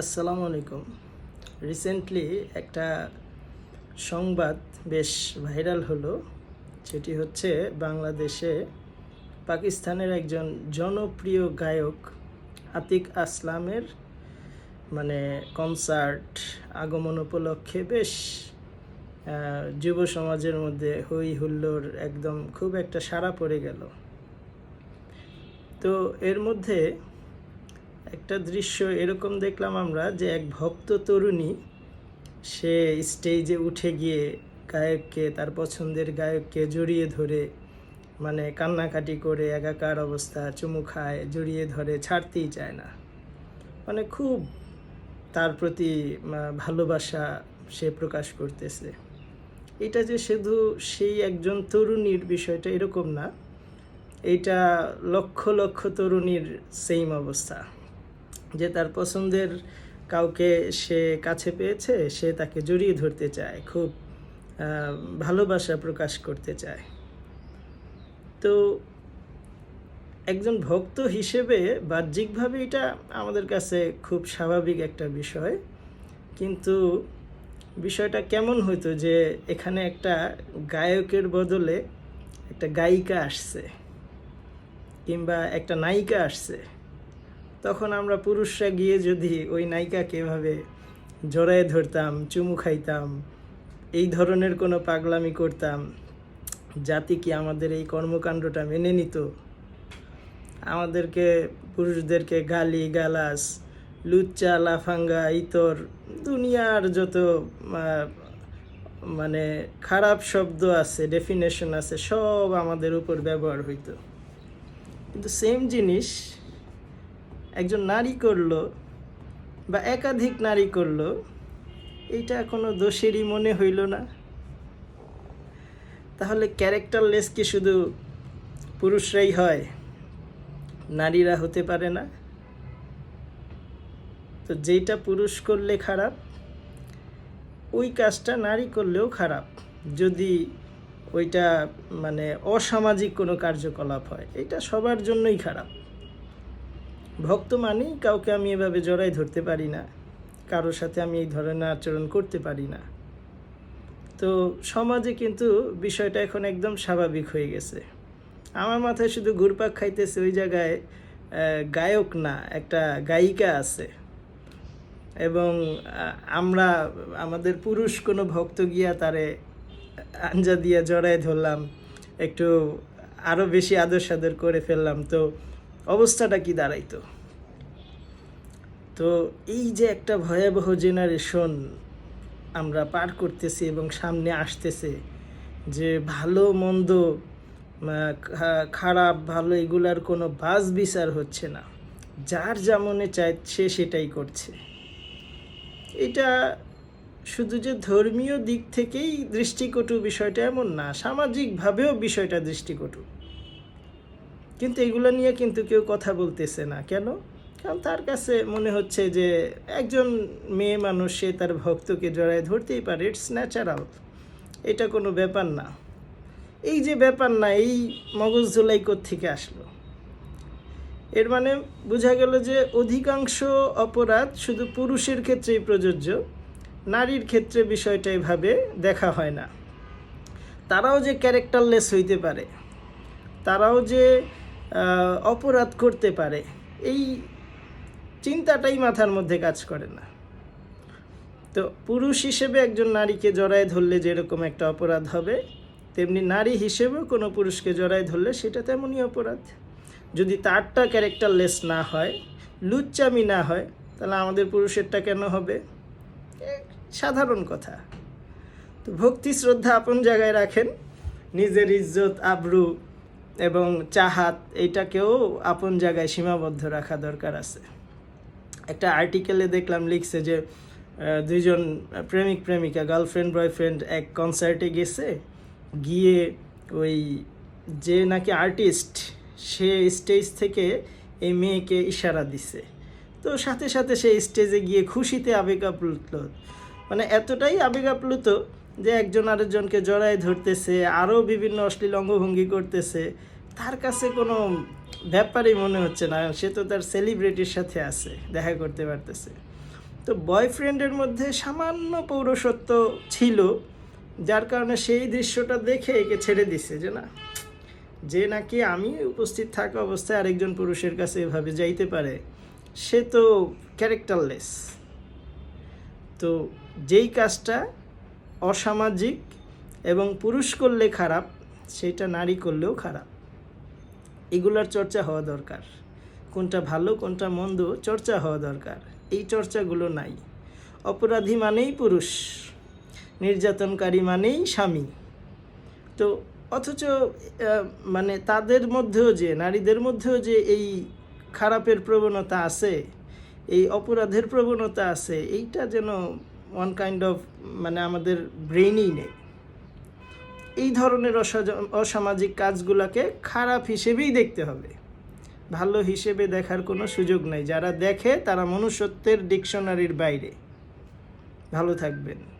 আসসালামু আলাইকুম। রিসেন্টলি একটা সংবাদ বেশ ভাইরাল হলো সেটি হচ্ছে বাংলাদেশে পাকিস্তানের একজন জনপ্রিয় গায়ক আতিক আসলামের মানে কনসার্ট আগমন উপলক্ষে বেশ যুব সমাজের মধ্যে হই হুল্লোড় একদম খুব একটা সাড়া পড়ে গেল। তো এর মধ্যে একটা দৃশ্য এরকম দেখলাম আমরা যে এক ভক্ত তরুণী, সে স্টেজে উঠে গিয়ে গায়ককে, তার পছন্দের গায়ককে জড়িয়ে ধরে মানে কান্নাকাটি করে, একাকার অবস্থা, চুমু খায়, জড়িয়ে ধরে, ছাড়তেই চায় না। মানে খুব তার প্রতি ভালোবাসা সে প্রকাশ করতেছে। এটা যে শুধু সেই একজন তরুণীর বিষয়টা এরকম না, এটা লক্ষ লক্ষ তরুণীর সেম অবস্থা। যে তার পছন্দের কাউকে সে কাছে পেয়েছে, সে তাকে জড়িয়ে ধরতে চায়, খুব ভালোবাসা প্রকাশ করতে চায়। তো একজন ভক্ত হিসেবে বাহ্যিকভাবে এটা আমাদের কাছে খুব স্বাভাবিক একটা বিষয়। কিন্তু বিষয়টা কেমন হইতো যে এখানে একটা গায়কের বদলে একটা গায়িকা আসছে, কিংবা একটা নায়িকা আসছে। তখন আমরা পুরুষরা গিয়ে যদি ওই নায়িকাকে এভাবে জড়ায় ধরতাম, চুমু খাইতাম, এই ধরনের কোনো পাগলামি করতাম, জাতি কি আমাদের এই কর্মকাণ্ডটা মেনে নিত? আমাদেরকে, পুরুষদেরকে গালি, গালাস, লুচ্চা, লাফাঙ্গা, ইতর, দুনিয়ার যত মানে খারাপ শব্দ আছে ডেফিনেশন আছে, সব আমাদের উপর ব্যবহার হইতো। কিন্তু সেম জিনিস একজন নারী করল বা একাধিক নারী করল, এইটা কোনো দোষেরই মনে হইল না। তাহলে ক্যারেক্টারলেস কি শুধু পুরুষরাই হয়? নারীরা হতে পারে না। তো যেটা পুরুষ করলে খারাপ, ওই কাজটা নারী করলেও খারাপ। যদি ওইটা মানে অসামাজিক কোনো কার্যকলাপ হয় এটা সবার জন্যই খারাপ। ভক্ত মানেই কাউকে আমি এভাবে জড়াই ধরতে পারি না। কারোর সাথে আমি এই ধরনের আচরণ করতে পারি না। তো সমাজে কিন্তু বিষয়টা এখন একদম স্বাভাবিক হয়ে গেছে। আমার মাথায় শুধু ঘুরপাক খাইতেছে ওই জায়গায় গায়ক না, একটা গায়িকা আছে। এবং আমরা, আমাদের পুরুষ কোনো ভক্ত গিয়া তারে আঞ্জা দিয়া জড়ায় ধরলাম, একটু আরও বেশি আদর সাদর করে ফেললাম। তো অবস্থাটা কি দাঁড়াইতো? তো এই যে একটা ভয়াবহ জেনারেশন আমরা পার করতেছি এবং সামনে আসতেছে যে ভালো, মন্দ খারাপ, ভালো এগুলার কোনো বাজ বিচার হচ্ছে না। যার যেমনে চায় সে সেটাই করছে। এটা শুধু যে ধর্মীয় দিক থেকেই দৃষ্টিকটু বিষয়টা এমন না, সামাজিকভাবেও বিষয়টা দৃষ্টিকটু। কিন্তু এগুলো নিয়ে কিন্তু কেউ কথা বলতেছে না। কেন? কারণ তার কাছে মনে হচ্ছে যে একজন মেয়ে মানুষ, সে তার ভক্তকে জড়ায় ধরতেই পারে ইটস ন্যাচারাল এটা কোনো ব্যাপার না। এই যে ব্যাপার না, এই মগজ ধুলাই থেকে আসলো? এর মানে বোঝা গেল যে অধিকাংশ অপরাধ শুধু পুরুষের ক্ষেত্রেই প্রযোজ্য, নারীর ক্ষেত্রে বিষয়টা এভাবে দেখা হয় না। তারাও যে ক্যারেক্টারলেস হইতে পারে, তারাও যে অপরাধ করতে পারে। এই চিন্তাটাই মাথার মধ্যে কাজ করে না। তো পুরুষ হিসেবে একজন নারীকে জড়ায় ধরলে যেরকম একটা অপরাধ হবে, তেমনি নারী হিসেবেও কোনো পুরুষকে জড়ায় ধরলে সেটা তেমনই অপরাধ। যদি তারটা ক্যারেক্টারলেস না হয়, লুচ্চামি না হয়, তাহলে আমাদের পুরুষেরটা কেন হবে? সাধারণ কথা। তো ভক্তি শ্রদ্ধা আপন জায়গায় রাখেন। নিজের ইজ্জত, আবরু এবং চাহাত এইটাকেও আপন জায়গায় সীমাবদ্ধ রাখা দরকার আছে। একটা আর্টিকেলে দেখলাম লিখছে যে দুইজন প্রেমিক, প্রেমিকা গার্লফ্রেন্ড বয়ফ্রেন্ড এক কনসার্টে গেছে, গিয়ে ওই যে নাকি আর্টিস্ট সে স্টেজ থেকে এই মেয়েকে ইশারা দিছে। তো সাথে সাথে সে স্টেজে গিয়ে খুশিতে আবেগ আপ্লুত। মানে এতটাই আবেগ আপ্লুত যে একজন আরেকজনকে জড়ায় ধরতেছে, আরও বিভিন্ন অশ্লীল অঙ্গভঙ্গি করতেছে, তার কাছে কোনো ব্যাপারই মনে হচ্ছে না। সে তো তার সেলিব্রিটির সাথে আছে, দেখা করতে পারতেছে। তো বয়ফ্রেন্ডের মধ্যে সামান্য পৌরসত্ব ছিল, যার কারণে সেই দৃশ্যটা দেখে একে ছেড়ে দিছে যে না, যে নাকি আমি উপস্থিত থাকা অবস্থায় আরেকজন পুরুষের কাছে এভাবে যাইতে পারে, সে তো ক্যারেক্টারলেস তো যেই কাজটা অসামাজিক এবং পুরুষ করলে খারাপ, সেটা নারী করলেও খারাপ। এগুলার চর্চা হওয়া দরকার। কোনটা ভালো, কোনটা মন্দ চর্চা হওয়া দরকার। এই চর্চাগুলো নাই। অপরাধী মানেই পুরুষ, নির্যাতনকারী মানেই স্বামী। তো অথচ মানে তাদের মধ্যেও যে, নারীদের মধ্যেও যে এই খারাপের প্রবণতা আছে, এই অপরাধের প্রবণতা আছে, এইটা যেন ওয়ান কাইন্ড অফ মানে আমাদের ব্রেনই নেই। এই ধরনের অসামাজিক কাজগুলোকে খারাপ হিসেবেই দেখতে হবে। ভালো হিসেবে দেখার কোনো সুযোগ নাই। যারা দেখে তারা মনুষ্যত্বের ডিকশনারির বাইরে। ভালো থাকবেন।